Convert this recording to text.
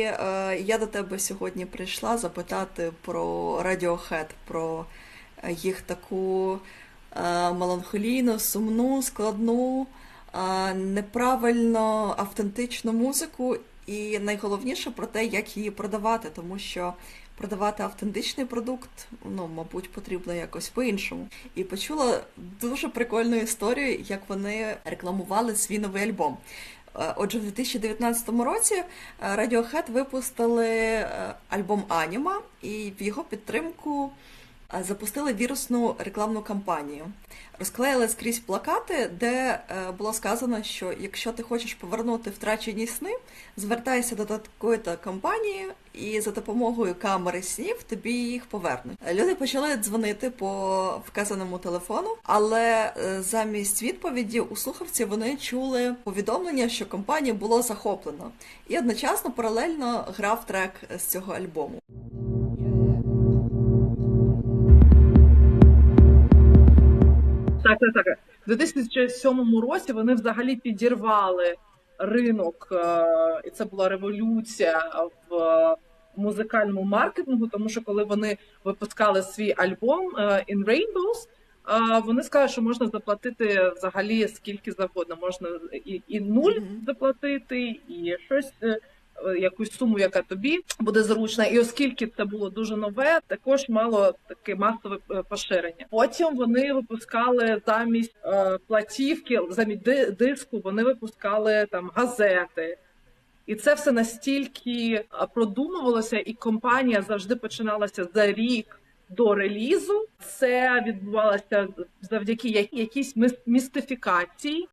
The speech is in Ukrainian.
е, я до тебе сьогодні прийшла запитати про Radiohead, про їх таку е, меланхолійну, сумну, складну, е, неправильно автентичну музику, і найголовніше про те, як її продавати, тому що продавати автентичний продукт, ну, мабуть, потрібно якось по-іншому. І почула дуже прикольну історію, як вони рекламували свій новий альбом. Е, Отже, в 2019 році е, Radiohead випустили е, альбом Аніма, і в його підтримку запустили вірусну рекламну кампанію. Розклеїли скрізь плакати, де е, було сказано, що якщо ти хочеш повернути втрачені сни, звертайся до такої-то компанії, і за допомогою камери снів тобі їх повернуть. Е, Люди почали дзвонити по вказаному телефону, але е, замість відповіді у слухавці вони чули повідомлення, що компанію було захоплено, і одночасно паралельно грав трек з цього альбому. Так, так, так. У 2007 році вони взагалі підірвали ринок, е, і це була революція в музикальному маркетингу, тому що коли вони випускали свій альбом е, In Rainbows, е, вони сказали, що можна заплатити взагалі скільки завгодно. Можна і, і нуль заплатити, і щось. Е, Якусь суму, яка тобі буде зручна, і оскільки це було дуже нове, також мало таке масове е, поширення. Потім вони випускали замість е, платівки, замість ди- диску, вони випускали там газети. І це все настільки е, продумувалося, і компанія завжди починалася за рік до релізу. Це відбувалося завдяки якійсь мис- містифікації.